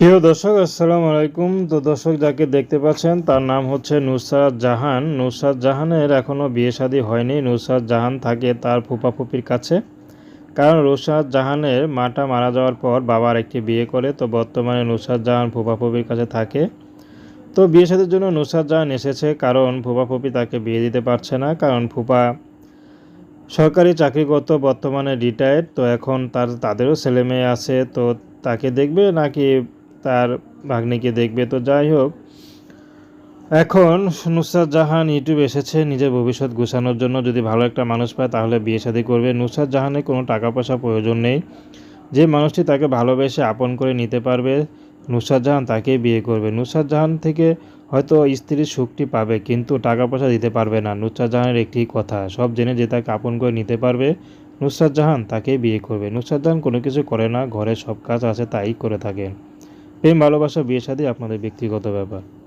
প্রিয় দর্শক, আসসালামু আলাইকুম। তো দর্শক যাকে দেখতে পাচ্ছেন, তার নাম হচ্ছে নুসরাত জাহান। নুসরাত জাহানের এখনও বিয়ে শাদী হয়নি। নুসরাত জাহান থাকে তার ফুপাফুপির কাছে। কারণ নুসরাত জাহানের মাটা মারা যাওয়ার পর বাবার একটি বিয়ে করে, তো বর্তমানে নুসরাত জাহান ফুপা ফুপাফুপির কাছে থাকে। তো বিয়ে শাদীর জন্য নুসরাত জাহান এসেছে কারণ ফুপা ফুপাফুপি তাকে বিয়ে দিতে পারছে না। কারণ ফুপা সরকারি চাকরি চাকরিগত, বর্তমানে রিটায়ার্ড তো এখন তার, তাদেরও ছেলে মেয়ে আছে। তো তাকে দেখবে নাকি তার ভাগ্নিকে দেখবে। তো যাই হোক, এখন নুসরাত জাহান ইউটিউব এসেছে নিজের ভবিষ্যৎ গুছানোর জন্য। যদি ভালো একটা মানুষ পায়, তাহলে বিয়ে শাদী করবে। নুসরাত জাহানের কোনো টাকা পয়সা প্রয়োজন নেই। যে মানুষটি তাকে ভালোবেসে আপন করে নিতে পারবে, নুসরাত জাহান তাকেই বিয়ে করবে। নুসরাত জাহান থেকে হয়তো স্ত্রীর সুখটি পাবে, কিন্তু টাকা পয়সা দিতে পারবে না। নুসরাত জাহানের একটি কথা, সব জেনে যে তাকে আপন করে নিতে পারবে, নুসরাত জাহান তাকেই বিয়ে করবে। নুসরাত জাহান কোনো কিছু করে না, ঘরে সব কাজ আছে, তাই করে থাকেন প্রেম ভালোবাসা বিয়ে সাদী আপনাদের ব্যক্তিগত ব্যাপার।